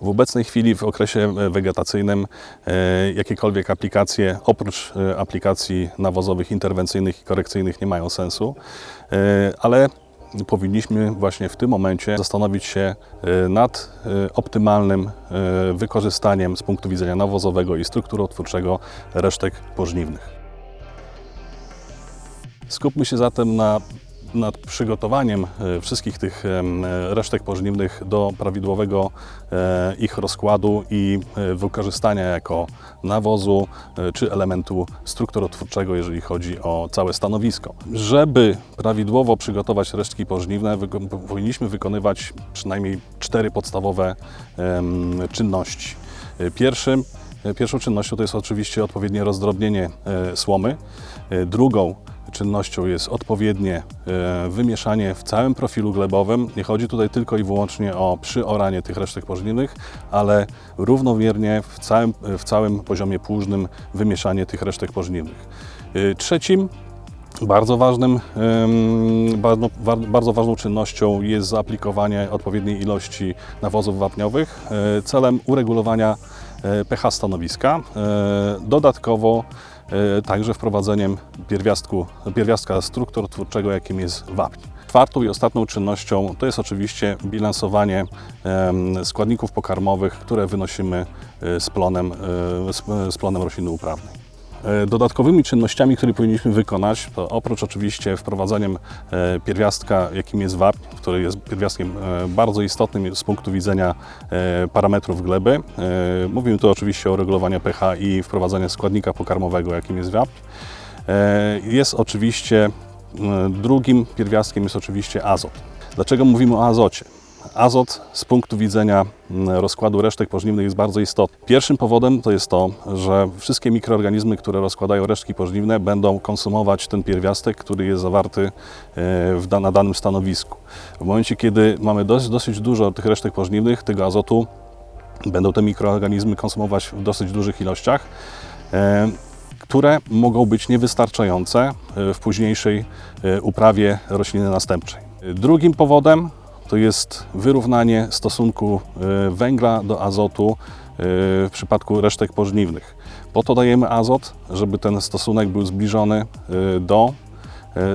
W obecnej chwili w okresie e, wegetacyjnym e, jakiekolwiek aplikacje oprócz e, aplikacji nawozowych interwencyjnych i korekcyjnych nie mają sensu, ale powinniśmy właśnie w tym momencie zastanowić się nad optymalnym wykorzystaniem z punktu widzenia nawozowego i strukturotwórczego resztek pożniwnych. Skupmy się zatem na, nad przygotowaniem e, wszystkich tych e, resztek pożniwnych do prawidłowego e, ich rozkładu i wykorzystania jako nawozu czy elementu strukturotwórczego, jeżeli chodzi o całe stanowisko. Żeby prawidłowo przygotować resztki pożniwne, powinniśmy wykonywać przynajmniej cztery podstawowe czynności. Pierwszym Pierwszą czynnością to jest oczywiście odpowiednie rozdrobnienie słomy. Drugą czynnością jest odpowiednie e, wymieszanie w całym profilu glebowym. Nie chodzi tutaj tylko i wyłącznie o przyoranie tych resztek pożniwnych, ale równomiernie w całym, w całym poziomie płużnym wymieszanie tych resztek pożniwnych. E, Trzecim bardzo, ważnym, bardzo, bardzo ważną czynnością jest zaaplikowanie odpowiedniej ilości nawozów wapniowych e, celem uregulowania pH stanowiska. Dodatkowo także wprowadzeniem pierwiastku, pierwiastka strukturotwórczego, jakim jest wapń. Czwartą i ostatnią czynnością to jest oczywiście bilansowanie składników pokarmowych, które wynosimy e, z plonem, e, z plonem rośliny uprawnej. E, Dodatkowymi czynnościami, które powinniśmy wykonać, to oprócz oczywiście wprowadzaniem e, pierwiastka, jakim jest wapń, który jest pierwiastkiem e, bardzo istotnym z punktu widzenia parametrów gleby. Mówimy tu oczywiście o regulowaniu pH i wprowadzaniu składnika pokarmowego, jakim jest wapń. Jest oczywiście drugim pierwiastkiem jest oczywiście azot. Dlaczego mówimy o azocie? Azot z punktu widzenia mm, rozkładu resztek pożniwnych jest bardzo istotny. Pierwszym powodem to jest to, że wszystkie mikroorganizmy, które rozkładają resztki pożniwne, będą konsumować ten pierwiastek, który jest zawarty e, w, na danym stanowisku. W momencie, kiedy mamy dosyć, dosyć dużo tych resztek pożniwnych, tego azotu, będą te mikroorganizmy konsumować w dosyć dużych ilościach, e, które mogą być niewystarczające e, w późniejszej uprawie rośliny następczej. Drugim powodem to jest wyrównanie stosunku e, węgla do azotu e, w przypadku resztek pożniwnych. Po to dajemy azot, żeby ten stosunek był zbliżony e, do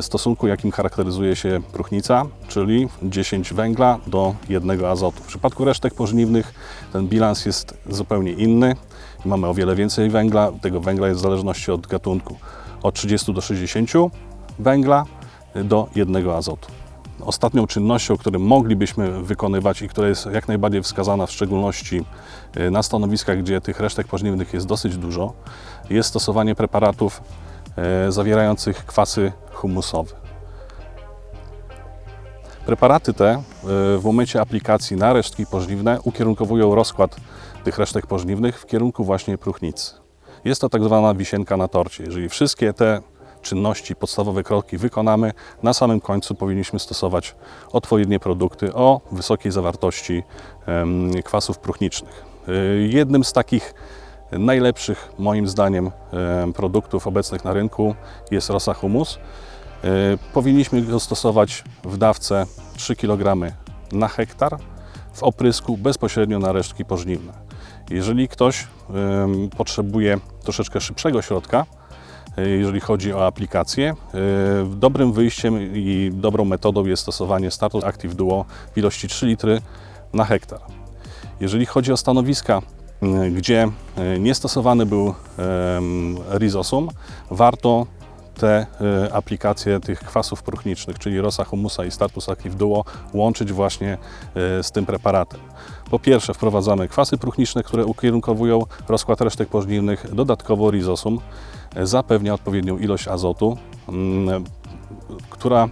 stosunku, jakim charakteryzuje się próchnica, czyli 10 węgla do 1 azotu. W przypadku resztek pożniwnych ten bilans jest zupełnie inny. Mamy o wiele więcej węgla. Tego węgla jest w zależności od gatunku od 30 do 60 węgla do 1 azotu. Ostatnią czynnością, którą moglibyśmy wykonywać i która jest jak najbardziej wskazana, w szczególności e, na stanowiskach, gdzie tych resztek pożniwnych jest dosyć dużo, jest stosowanie preparatów e, zawierających kwasy humusowe. Preparaty te e, w momencie aplikacji na resztki pożniwne ukierunkowują rozkład tych resztek pożniwnych w kierunku właśnie próchnicy. Jest to tak zwana wisienka na torcie. Jeżeli wszystkie te czynności, podstawowe kroki wykonamy, na samym końcu powinniśmy stosować odpowiednie produkty o wysokiej zawartości kwasów próchniczych. E, Jednym z takich najlepszych, moim zdaniem, em, produktów obecnych na rynku jest Rosa Humus. E, Powinniśmy go stosować w dawce 3 kg na hektar w oprysku bezpośrednio na resztki pożniwne. Jeżeli ktoś potrzebuje troszeczkę szybszego środka, jeżeli chodzi o aplikację, e, dobrym wyjściem i dobrą metodą jest stosowanie Startus Active Duo w ilości 3 litry na hektar. Jeżeli chodzi o stanowiska, gdzie e, nie stosowany był rizosum, warto te e, aplikacje tych kwasów próchnicznych, czyli Rosa Humusa i Startus Active Duo, łączyć właśnie e, z tym preparatem. Po pierwsze wprowadzamy kwasy próchniczne, które ukierunkowują rozkład resztek pożniwnych. Dodatkowo rizosum e, zapewnia odpowiednią ilość azotu, mm, która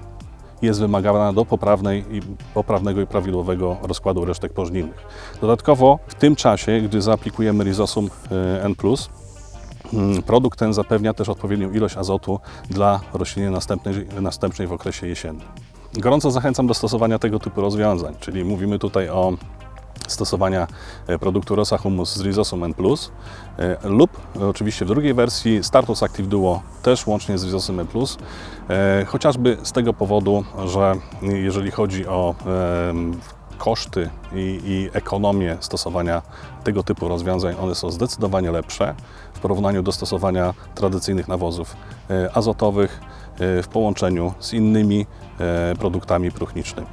jest wymagana do poprawnej i, poprawnego i prawidłowego rozkładu resztek pożniwnych. Dodatkowo w tym czasie, gdy zaaplikujemy rizosum N+, produkt ten zapewnia też odpowiednią ilość azotu dla rośliny następnej, następnej w okresie jesiennym. Gorąco zachęcam do stosowania tego typu rozwiązań, czyli mówimy tutaj o stosowania e, produktu Rosa Humus z Rizosum N+, e, lub oczywiście w drugiej wersji Startus Active Duo też łącznie z Rizosum N+, e, chociażby z tego powodu, że jeżeli chodzi o koszty i, i ekonomię stosowania tego typu rozwiązań, one są zdecydowanie lepsze w porównaniu do stosowania tradycyjnych nawozów e, azotowych e, w połączeniu z innymi e, produktami próchnicznymi.